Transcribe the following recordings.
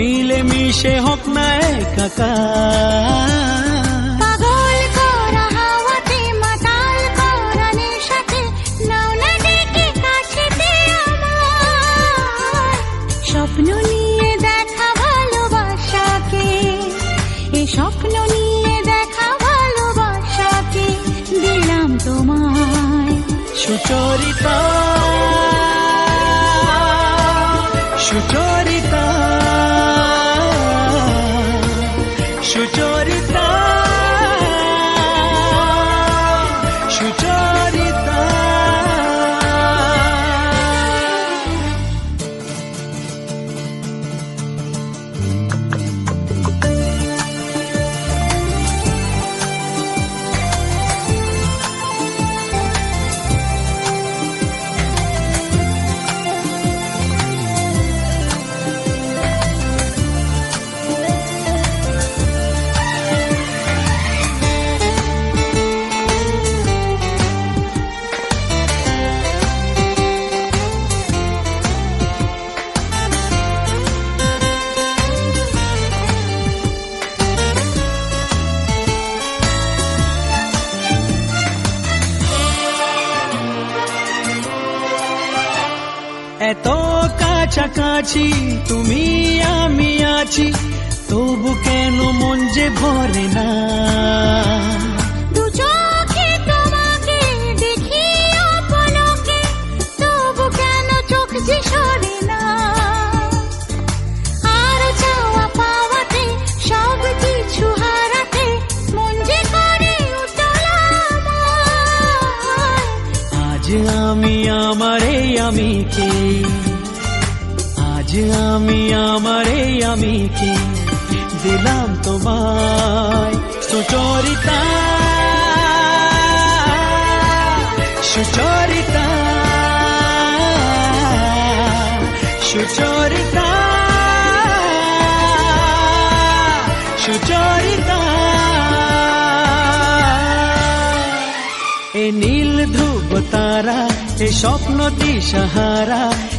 মিলে মিশে হোক না আমার। স্বপ্ন নিয়ে দেখা ভালোবাসাকে স্বপ্ন নিয়ে দেখা ভালোবাসাকে দিলাম তোমায়। সুচরিতা সুচরিতা সুচরিতা। এত কাছাকাছি তুমি আমি আছি তবু কেন মন যে ভরে না? আমি আমার আমি কে? আজ আমি আমার এই আমি কি দিলাম তোমায় সুচরিতা? সুচরিতা সুচরিতা সুচরিতা। এ নীল ধ্রুব তারা, এ স্বপ্ন দিশাহারা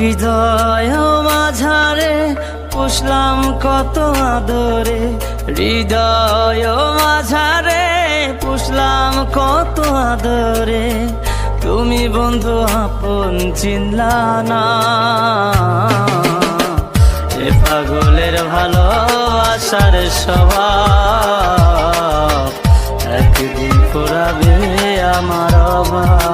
হৃদয় মাঝারে পুষলাম কত আদরে। হৃদয় মাঝারে পুষলাম কত আদরে। তুমি বন্ধু আপন চিনলা না এ পাগলের ভালোবাসার স্বভাব। একদিন পুরাবে আমার অভাব।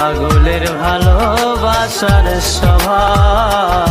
পাগলের ভালোবাসার স্বভাব।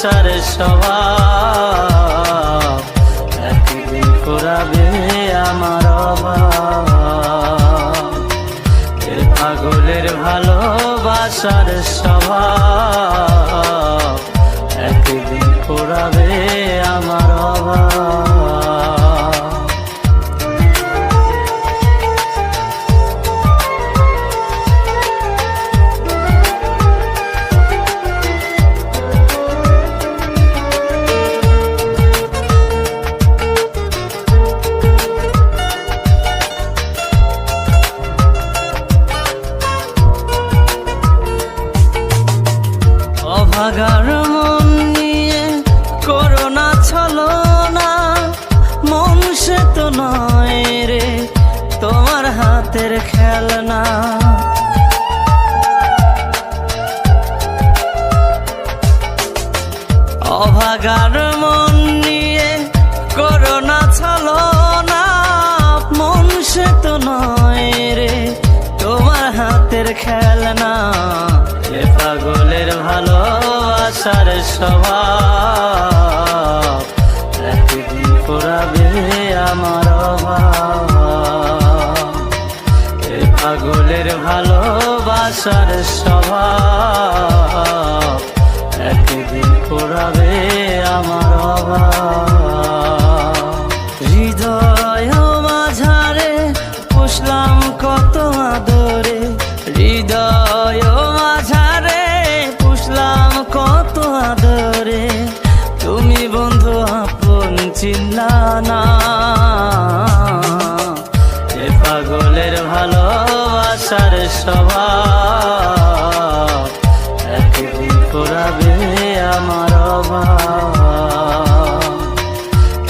ভালোবাসার স্বভাব। একদিন পুরাবে আমার পাগলের ভালোবাসার স্বভাব। একদিন পুরাবে আমার অভাব। হাতের খেলনা। অভাগার মন নিয়ে করোনা ছলো না, মন তো নয় রে তোমার হাতের খেলনা। এ পাগলের ভালোবাসার স্বভাব, একদিন পুরাবে আমার অভাব। পাগলের ভালোবাসার স্বভাব। একদিন পুরাবে আমার অভাব। হৃদয় মাঝারে পুষলাম কত আদরে। হৃদয় মাঝারে পুষলাম কত আদরে। তুমি বন্ধু আপন চিল্লা আসার স্বভাব। একদিন পোড়াবে আমার অভাব।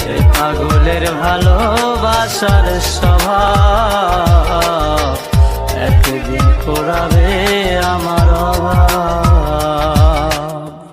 এ পাগলের ভালোবাসার স্বভাব। একদিন পোড়াবে আমার অভাব।